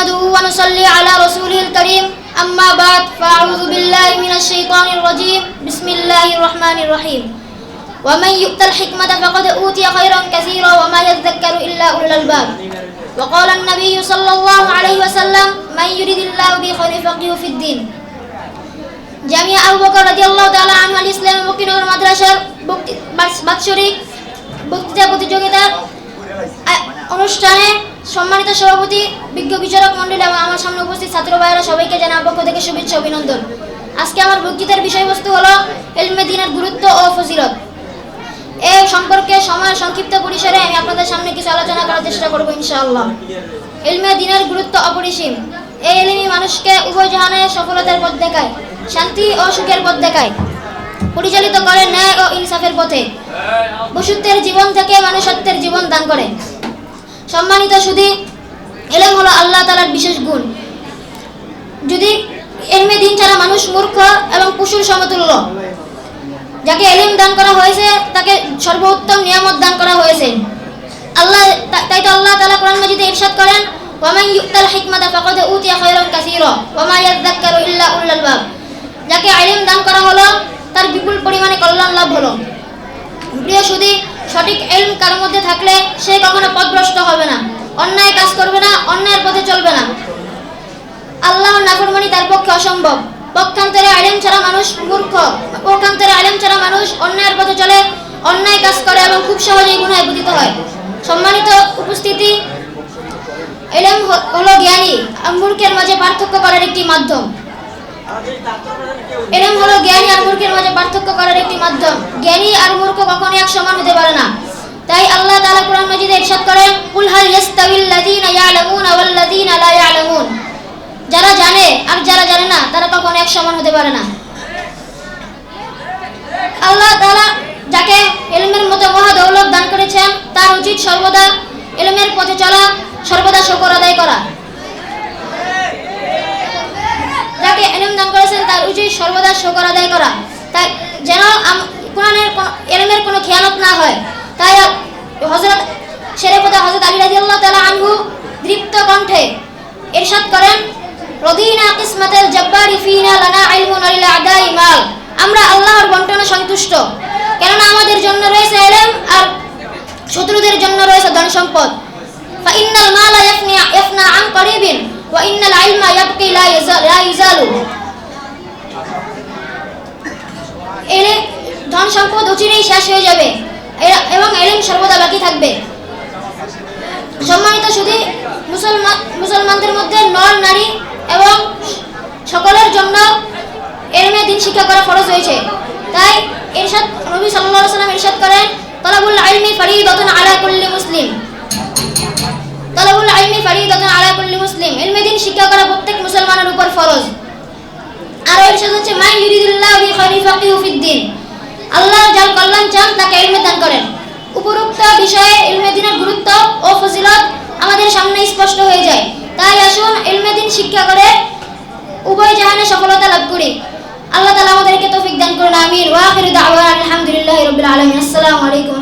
نحمده ونصلي على رسوله الكريم أما بعد فأعوذ بالله من الشيطان الرجيم بسم الله الرحمن الرحيم ومن يؤت الحكمة فقد أوتي خيرا كثيرا وما يذكر إلا أولو الألباب وقال النبي صلى الله عليه وسلم من يريد الله به خير فقهه في الدين জামিয়া আবু বকর রাদিয়াল্লাহু তাআলা আনহু আল ইসলাম মুকিনগর মাদ্রাসার বক্তি- বাৎস- বাৎসরিক বক্তৃতা প্রতিযোগিতার আ- অনুষ্ঠানে সম্মানিত সভাপতি, বিজ্ঞ বিচারক মণ্ডলী এবং আমার সামনে উপস্থিত ছাত্র ভাইয়েরা, সবাইকে জানা পক্ষ থেকে শুভেচ্ছা অভিনন্দন। আজকে আমার বক্তৃতার বিষয়বস্তু হলো এলমে দিনের গুরুত্ব ও ফজিলত। এ সম্পর্কে সময়ের সংক্ষিপ্ত পরিসরে আমি আপনাদের সামনে কিছু আলোচনা করার চেষ্টা করব ইনশাআল্লাহ। এলমে দিনের গুরুত্ব অপরিসীম। এই এলিমি মানুষকে উভয় জাহানে সফলতার পথ দেখায়, শান্তি ও সুখের পথ দেখায়। পরিচালিত করে ন্যায় ও ইনসাফের পথে। পশুত্বের জীবন থেকে মানুষত্বের জীবন দান করে। সম্মানিত শুধু এলেম হলো আল্লাহ তালার বিশেষ গুণ। যদি এলমে দিন ছাড়া মানুষ মূর্খ এবং পশুর সমতুল্য, যাকে এলিম দান করা হয়েছে, তাকে সর্বোত্তম নিয়ামত দান করা হয়েছে। আল্লাহ, তাই তো আল্লাহ তালা কোরআন মাজিদে ইরশাদ করেন, ওয়ামান ইউতাল হিকমাতা ফাকাদ উতিয়া খায়রান কাসীরা, ওয়া মা ইয়াযাক্কারু ইল্লা উলুল আলবাব যাকে ইলম দান করা হলো, তার বিপুল পরিমাণে কল্যাণ লাভ হলো। প্রিয় সুদী সঠিক এলম কার মধ্যে থাকলে সে কখনো পথভ্রষ্ট হবে না। অন্যায় কাজ করবে না, অন্যায়ের পথে চলবে না। আল্লাহ নাফরমানি তার পক্ষে অসম্ভব। পক্ষান্তরে আলেম ছাড়া মানুষ মূর্খ। পক্ষান্তরে আলেম ছাড়া মানুষ অন্যায়ের পথে চলে, অন্যায় কাজ করে এবং খুব সহজেই গুনায় পতিত হয়। সম্মানিত উপস্থিতি, এলেম হলো জ্ঞানী। মূর্খের মাঝে পার্থক্য করার একটি মাধ্যম। এলেম হলো জ্ঞানী মূর্খের মাঝে পার্থক্য করার একটি মাধ্যম। জ্ঞানী আর মূর্খ কখনো এক সমান হতে পারে না। তাই আল্লাহ তাআলা কোরআন মাজিদে ইরশাদ করেন, কুল হাল ইয়াস্তাবিল লাযীনা ইয়ালামুনা ওয়াল লাযীনা লা ইয়ালামুন? যারা জানে আর যারা জানে না, তারা কখনো এক সমান হতে পারে না। আল্লাহ তাআলা যাকে এলমের মতো মহা দৌলত দান করেছেন, তার উচিত সর্বদা এলমের পথে চলা, সর্বদা শকর আদায় করা। যাকে এলম দান সর্বদা শকর আদায় করা। তাই যেন কোরআনের এলমের কোনো খেয়ানত না হয়। তাই হযরত শেরেফতা হযরত আলী রাদিয়াল্লাহু তাআলা আনহু দৃপ্ত কণ্ঠে ইরশাদ করেন, রদিনা কিসমাতাল জব্বারি ফিনা লানা আমরা আল্লাহর বন্টনে সন্তুষ্ট। কেননা আমাদের জন্য রয়েছে ইলম আর শত্রুদের জন্য রয়েছে ধন সম্পদ। ইয়াফনি ইয়াফনা আন করিবিন, ওয়া ইন্নাল ইলমা ইয়াবকি লা এলে ধন সম্পদ অচিরেই শেষ হয়ে যাবে। এবং এলিম সর্বদা বাকি থাকবে। সম্মানিত শুধু মুসলমান, মুসলমানদের মধ্যে নর, নারী এবং সকলের জন্য এলমে দিন শিক্ষা করা ফরজ হয়েছে তাই ইরশাদ, নবী সাল্লাল্লাহু আলাইহি সাল্লাম ইরশাদ করেন, তালাবুল ইলমি ফরিদাতুন আলা কুল্লি মুসলিম। তালাবুল ইলমি ফরিদাতুন আলা কুল্লি মুসলিম। এলমে দিন শিক্ষা করা প্রত্যেক মুসলমানের উপর ফরজ। হচ্ছে মান ইউরিদুল্লাহ বি খায়রি ফাকিহু ফিদ দিন। আল্লাহ যার কল্যাণ চান, তাকে ইলমে দান করেন। উপরোক্ত বিষয়ে ইলমে দিনের গুরুত্ব ও ফজিলত আমাদের সামনে স্পষ্ট হয়ে যায়। তাই আসুন ইলমে দিন শিক্ষা করে উভয় জাহানে সফলতা লাভ করি। আল্লাহ তাআলা আমাদেরকে তৌফিক দান করুন, আমিন। ওয়া আখিরু দাওয়ানা আলহামদুলিল্লাহি রাব্বিল আলামিন। আসসালামু আলাইকুম